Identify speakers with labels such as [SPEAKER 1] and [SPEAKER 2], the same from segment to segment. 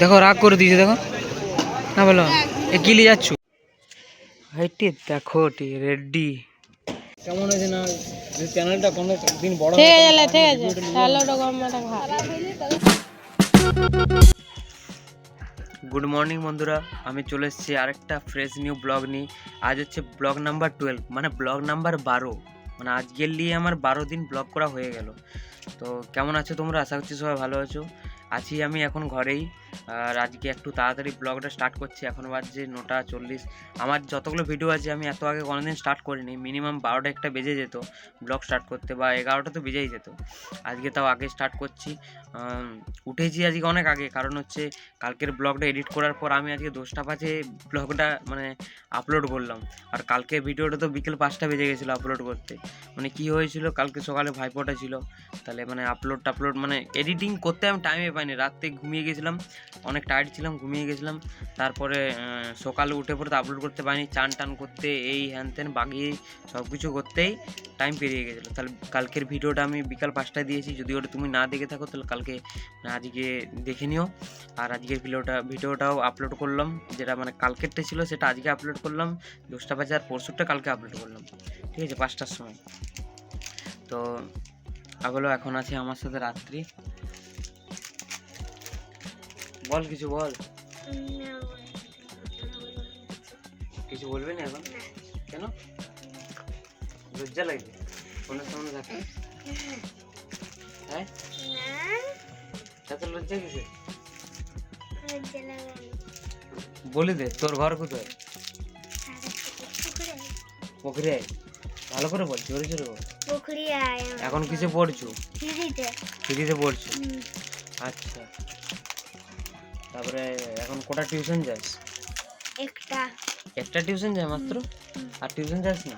[SPEAKER 1] দেখো রাগ করে দিয়েছে দেখো। না বলো। এ কি নিয়ে যাচ্ছ? হাইটি দেখো টি রেডি। কেমন হয়েছে না? চ্যানেলটা কোনো দিন বড়
[SPEAKER 2] ঠিক আছে ঠিক আছে। তাহলে ওটা গরমটা খা
[SPEAKER 1] গুড মর্নিং বন্ধুরা। আমি চলে এসেছি আরেকটা ফ্রেশ নিউ ব্লগ নিয়ে। আজ হচ্ছে ব্লগ নাম্বার টুয়েলভ মানে ব্লগ নাম্বার বারো। মানে আজকের নিয়ে আমার বারো দিন ব্লগ করা হয়ে গেল। তো কেমন আছো তোমরা? আশা করছি সবাই ভালো আছো। আছি আমি এখন ঘরেই। আর আজকে একটু তাড়াতাড়ি ব্লগটা স্টার্ট করছি। এখন বাজছে নটা চল্লিশ। আমার যতগুলো ভিডিও আছে, আমি এত আগে কোনোদিন স্টার্ট করিনি। মিনিমাম বারোটা একটা বেজে যেত ব্লগ স্টার্ট করতে বা এগারোটা তো বেজেই যেত। আজকে তাও আগে স্টার্ট করছি। উঠেছি আজকে অনেক আগে। কারণ হচ্ছে কালকের ব্লগটা এডিট করার পর আমি আজকে দশটা বাজে ব্লগটা মানে আপলোড করলাম। আর কালকের ভিডিওটা তো বিকেল পাঁচটা বেজে গেছিল আপলোড করতে। মানে কি হয়েছিল? কালকে সকালে ভাইফোঁটা ছিল। তাহলে মানে আপলোড টাপলোড মানে এডিটিং করতে আমি টাইমে পাইনি রাতে ঘুমিয়ে গেছিলাম, অনেক টায়ার্ড ছিলাম, ঘুমিয়ে গেছিলাম, তারপরে সকালে উঠে পড়ে তো আপলোড করতে পারিনি, চান টান করতে, এই হ্যান ত্যান, বাগিয়ে সব কিছু করতেই টাইম পেরিয়ে গেছিল। তাহলে কালকের ভিডিওটা আমি বিকাল পাঁচটায় দিয়েছি, যদি ওটা তুমি না দেখে থাকো, তাহলে কালকে আজকে দেখে নিও। আর আজকের ভিডিওটা, ভিডিওটাও আপলোড করলাম, যেটা মানে কালকেরটা ছিল, সেটা আজকে আপলোড করলাম, দশটা বাজে আর পরশুটা কালকে আপলোড করলাম, ঠিক আছে, পাঁচটার সময়। তো, আগলো এখন আছে আমার সাথে রাত্রি। বল কিছু বল। কিছু বলবি না এখন? কেন? লজ্জা লাগবে ফোনের সামনে থাকতে হ্যাঁ? এত লজ্জা কিসে বলি দে তোর ঘর কোথায়? পুকুরে। ভালো করে বল জোরে জোরে বল।
[SPEAKER 2] পুকুরি
[SPEAKER 1] এখন কিসে পড়ছো?
[SPEAKER 2] ফিরিতে।
[SPEAKER 1] ফ্রিতে পড়ছো? আচ্ছা। তারপরে এখন কোটা টিউশন যাস?
[SPEAKER 2] একটা।
[SPEAKER 1] একটা টিউশন যায় মাত্র? আর টিউশন যাস না?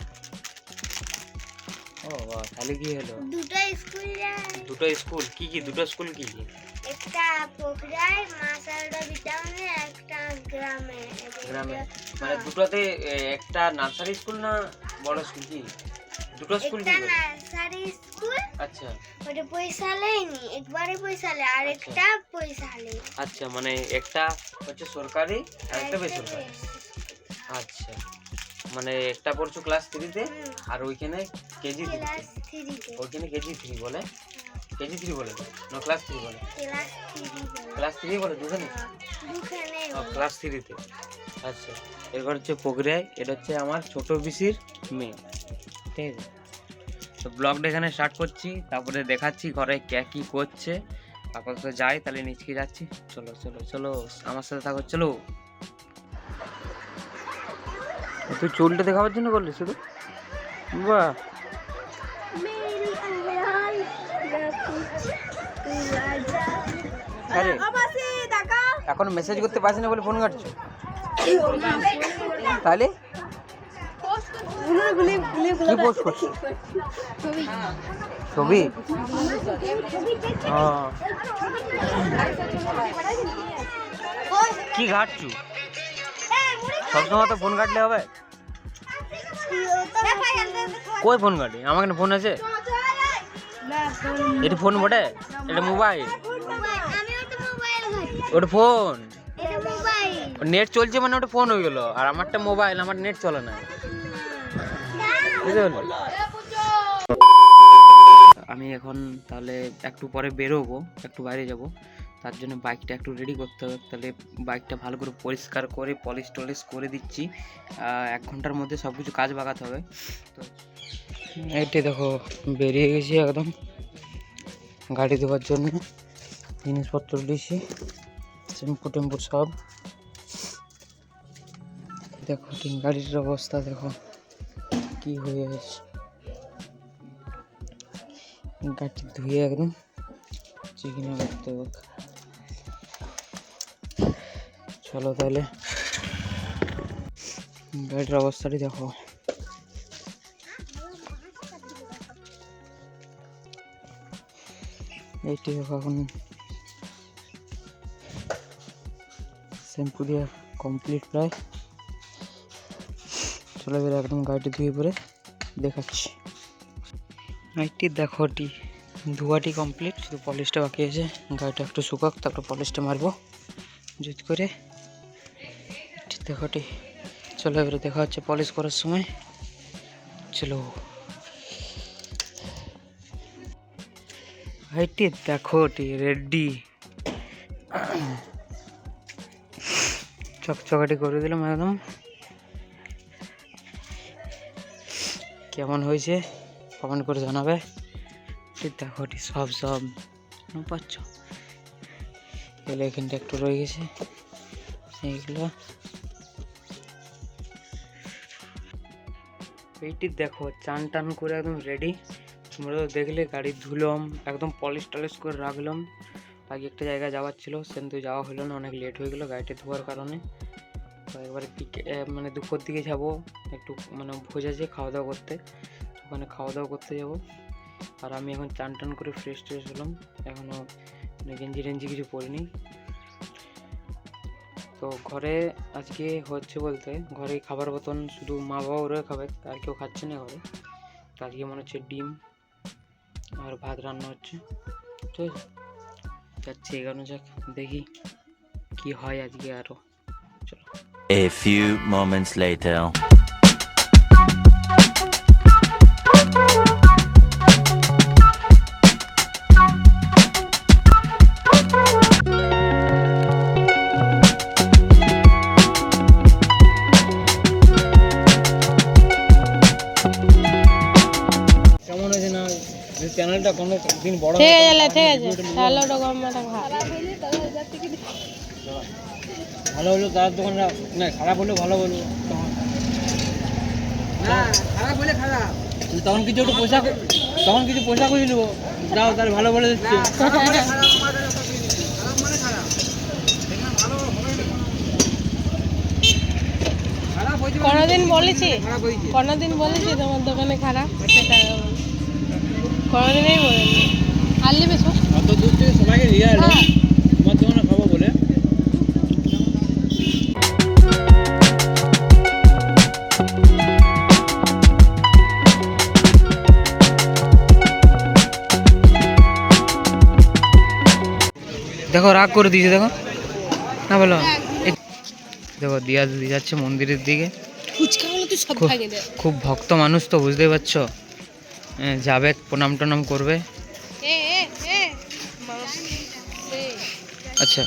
[SPEAKER 1] ও বাহ তাহলে কি হলো?
[SPEAKER 2] দুটো স্কুল যায়।
[SPEAKER 1] দুটো স্কুল? কি কি? দুটো স্কুল কি কি?
[SPEAKER 2] একটা পোখরায় মাসালটা বিটাউনে একটা গ্রামে।
[SPEAKER 1] গ্রামে। মানে দুটোতে একটা নার্সারি স্কুল না বড় স্কুল কি? দুটো স্কুল
[SPEAKER 2] একটা নার্সারি স্কুল
[SPEAKER 1] আচ্ছা।
[SPEAKER 2] ওটা পয়সা লেয়নি একবারে পয়সা লে আর একটা পয়সা লে
[SPEAKER 1] আচ্ছা মানে একটা হচ্ছে সরকারি আর একটা বেসরকারি। আচ্ছা। মানে একটা পড়ছো ক্লাস থ্রিতে আর ওইখানে কেজি থ্রি ওইখানে কেজি থ্রি বলে? কেজি থ্রি বলে? না ক্লাস থ্রি বলে?
[SPEAKER 2] ক্লাস থ্রি
[SPEAKER 1] বলে। দুখানে? ক্লাস থ্রিতে আচ্ছা। এরপর হচ্ছে প্রক্রিয়ায় এটা হচ্ছে আমার ছোট পিসির মেয়ে। ঠিক আছে তো ব্লগটা এখানে স্টার্ট করছি, তারপরে দেখাচ্ছি ঘরে কে কী করছে। আপাতত যাই, তাহলে নিচকে যাচ্ছি। চলো চলো চলো, আমার সাথে থাকো, চলো। তুই চুলটা দেখাবার জন্য করলি শুধু? বাহ। এখন মেসেজ করতে পারছি না বলে ফোন কাটছো। তাহলে? কি পোস্ট করছ? ছবি। কি ঘাটছু? সবসময় তো ফোন কাটলে হবে? কই ফোন কাটি? আমার ফোন আছে? এটা ফোন বটে? এটা মোবাইল
[SPEAKER 2] ওটা
[SPEAKER 1] ফোন নেট চলছে মানে ওটা ফোন হয়ে গেল। আর আমারটা মোবাইল আমার নেট চলে না। পারলি আমি এখন তাহলে একটু পরে বেরোবো, একটু বাইরে যাব। তার জন্য বাইকটা একটু রেডি করতে হবে। তাহলে বাইকটা ভালো করে পরিষ্কার করে পলিশ টলিশ করে দিচ্ছি। এক ঘণ্টার মধ্যে সব কিছু কাজ বাগাতে হবে। তো এইটাই দেখো, বেরিয়ে গেছি একদম গাড়ি দেওয়ার জন্য। জিনিসপত্র দিয়েছি শ্যাম্পু টেম্পু সব। দেখো গাড়ির অবস্থা, দেখো। কি হয়ে গেছে? গাড়ি ধুয়ে একদম চিকিনা করতে চলো তাহলে গাড়ির অবস্থাটি দেখো। এইটি এখন শ্যাম্পু দিয়ে কমপ্লিট প্রায়। চলে গেলে একদম গাড়িটি ধুয়ে পরে দেখাচ্ছি। গাড়িটি দেখো টি ধোয়াটি কমপ্লিট শুধু পলিশটা বাকি আছে। গাড়িটা একটু শুকাক, তারপর পলিশটা মারবো। জুত করে ঠিক দেখো টি চলো এবারে দেখা হচ্ছে পলিশ করার সময়। চলো। ভাইটি দেখো টি রেডি চকচকাটি করে দিলাম একদম। কেমন হয়েছে কমেন্ট করে জানাবে। দেখো সব সব পাচ্ছ। এগুলো এখানটা একটু রয়ে গেছে। এইগুলো। এইটি দেখো চান টান করে একদম রেডি তোমরা দেখলে গাড়ি ধুলাম, একদম পলিশ টলিশ করে রাখলাম। আগে একটা জায়গায় যাওয়ার ছিল কিন্তু যাওয়া হলো না, অনেক লেট হয়ে গেলো গাড়িটা ধোয়ার কারণে। তো একবারে মানে দুপুর দিকে যাব, একটু মানে ভোজ আছে খাওয়া দাওয়া করতে, ওখানে খাওয়া দাওয়া করতে যাব। আর আমি এখন চান টান করে ফ্রেশ ট্রেশ হলাম এখনও মানে গেঞ্জি টেঞ্জি কিছু পরিনি। তো ঘরে আজকে হচ্ছে বলতে, ঘরে খাবার মতন শুধু মা বাবা ওরাই খাবে, আর কেউ খাচ্ছে না ঘরে। তো আজকে মনে হচ্ছে ডিম আর ভাত রান্না হচ্ছে। ঠিক আছে যাচ্ছি, এগানো যাক, দেখি কি হয় আজকে আরও
[SPEAKER 3] A few moments later.
[SPEAKER 1] কেমন হয়েছে না চ্যানেলটা কোনো দিন বড়
[SPEAKER 4] ঠিক আছে ঠিক আছে। তাহলে ওটা গরমটা খা।
[SPEAKER 1] ভালো হলো তার দোকানটা না খারাপ হলেও ভালো বলব। না খারাপ হলে খারাপ। তখন কিছু একটু পোশাক তখন কিছু পোশাক হয়ে নেব। যাও তার ভালো বলে দিচ্ছি।
[SPEAKER 4] কোনোদিন বলেছি? কোনোদিন বলেছি তোমার দোকানে খারাপ? সেটা কোনোদিনই বলিনি। আনলি বেশো
[SPEAKER 1] অত দূর থেকে সবাইকে নিয়ে দেখো রাগ করে দিয়েছে দেখো। না বলো। দেখো দিয়া দিদি যাচ্ছে মন্দিরের দিকে। খুব- খুব ভক্ত মানুষ তো বুঝতেই পারছ? যাবে প্রণাম টনাম করবে। আচ্ছা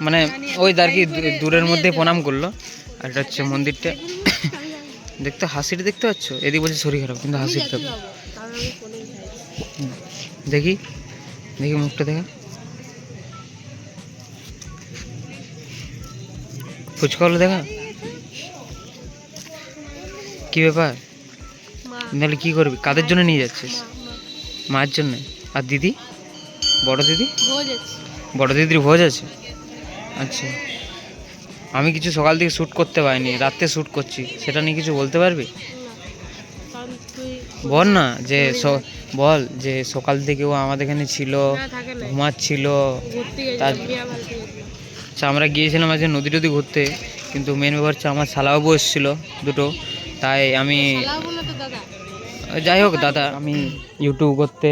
[SPEAKER 1] মানে ওই আর কি দূরের মধ্যে প্রণাম করল। আর এটা হচ্ছে মন্দিরটা। দেখতে হাসিটা দেখতে পাচ্ছ? এদিকে বলছে শরীর খারাপ কিন্তু হাসির দেখি দেখি মুখটা দেখা। ফুচকা হলো দেখা? কি ব্যাপার? নাহলে কি করবি? কাদের জন্য নিয়ে যাচ্ছিস?
[SPEAKER 4] মা মা।
[SPEAKER 1] মায়ের জন্য? আর দিদি? বড় দিদি? বড় দিদির ভোজ আছে? আচ্ছা। আমি কিছু সকাল থেকে শ্যুট করতে পারিনি রাত্রে শ্যুট করছি। সেটা নিয়ে কিছু বলতে পারবি? বল না যে বল যে সকাল থেকে ও আমাদের এখানে ছিল ঘুমাচ্ছিল তার- আচ্ছা আমরা গিয়েছিলাম আজকে নদী টদি ঘুরতে কিন্তু মেন ব্যাপার হচ্ছে আমার শালাবাবু এসেছিল দুটো তাই আমি যাই হোক দাদা। আমি ইউটিউব করতে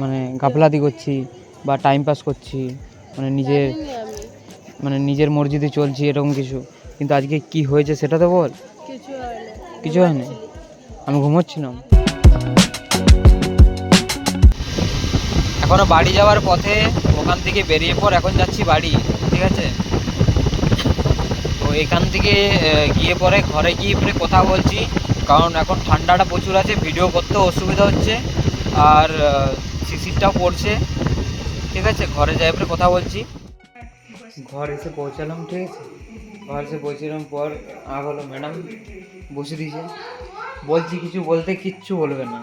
[SPEAKER 1] মানে গাফলাতি করছি বা টাইম পাস করছি মানে নিজের মানে নিজের মর্জিতে চলছি এরকম কিছু। কিন্তু আজকে কি হয়েছে সেটা তো বল।
[SPEAKER 4] কিছু
[SPEAKER 1] কিছু হয়নি আমি ঘুমোচ্ছিলাম। এখনও বাড়ি যাওয়ার পথে ওখান থেকে বেরিয়ে পর এখন যাচ্ছি বাড়ি, ঠিক আছে? তো এখান থেকে গিয়ে পরে ঘরে গিয়ে পরে কথা বলছি, কারণ এখন ঠান্ডাটা প্রচুর আছে, ভিডিও করতেও অসুবিধা হচ্ছে, আর শিশিরটাও পড়ছে, ঠিক আছে? ঘরে যাই পরে কথা বলছি। ঘর এসে পৌঁছালাম, ঠিক আছে? ঘর এসে পৌঁছালাম পর হলো ম্যাডাম বসে দিয়েছে। বলছি কিছু বলতে কিচ্ছু বলবে না।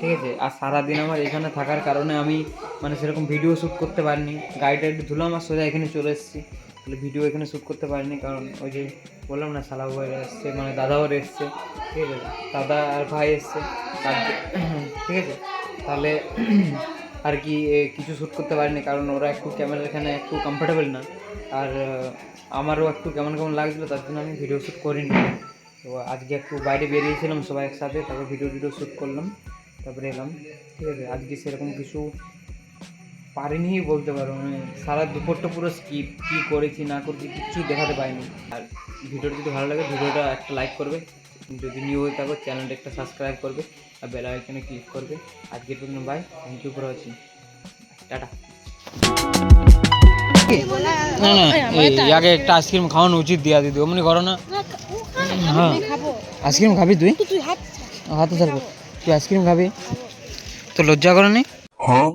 [SPEAKER 1] ঠিক আছে? আর সারাদিন আমার এখানে থাকার কারণে আমি মানে সেরকম ভিডিও শ্যুট করতে পারিনি। গাড়িটা একটু ধুলাম আর সোজা এখানে চলে এসেছি। তাহলে ভিডিও এখানে শ্যুট করতে পারিনি কারণ ওই যে বললাম না শালা ভাইরা এসছে মানে দাদাও এসছে। ঠিক আছে? দাদা আর ভাই এসছে। ঠিক আছে? তাহলে আর কি কিছু শ্যুট করতে পারিনি কারণ ওরা একটু ক্যামেরার এখানে একটু কমফোর্টেবল না। আর আমারও একটু কেমন কেমন লাগছিল তার জন্য আমি ভিডিও শ্যুট করিনি। তো আজকে একটু বাইরে বেরিয়েছিলাম সবাই একসাথে, তারপর ভিডিও ভিডিও শ্যুট করলাম। তারপরে এলাম। ঠিক আছে আজকে সেরকম কিছু পারিনি বলতে পারো মানে সারা দুপুরটা পুরো স্কিপ কী করেছি না করেছি কিচ্ছুই দেখাতে পারিনি। আর ভিডিওটা যদি ভালো লাগে ভিডিওটা একটা লাইক করবে। যদি নিউ হয়ে থাকো চ্যানেলটা একটা সাবস্ক্রাইব করবে আর বেল আইকনে ক্লিক করবে। আজকের জন্য bye thank you for watching tata. না না আগে একটা আইসক্রিম খাওয়ানো উচিত দিয়া দিদি অমনি করো না। হ্যাঁ। আইসক্রিম খাবি। তুই?
[SPEAKER 4] তুই হাত
[SPEAKER 1] হাতে ছাড়বো। তুই আইসক্রিম খাবি তো লজ্জা করো নি
[SPEAKER 3] Huh?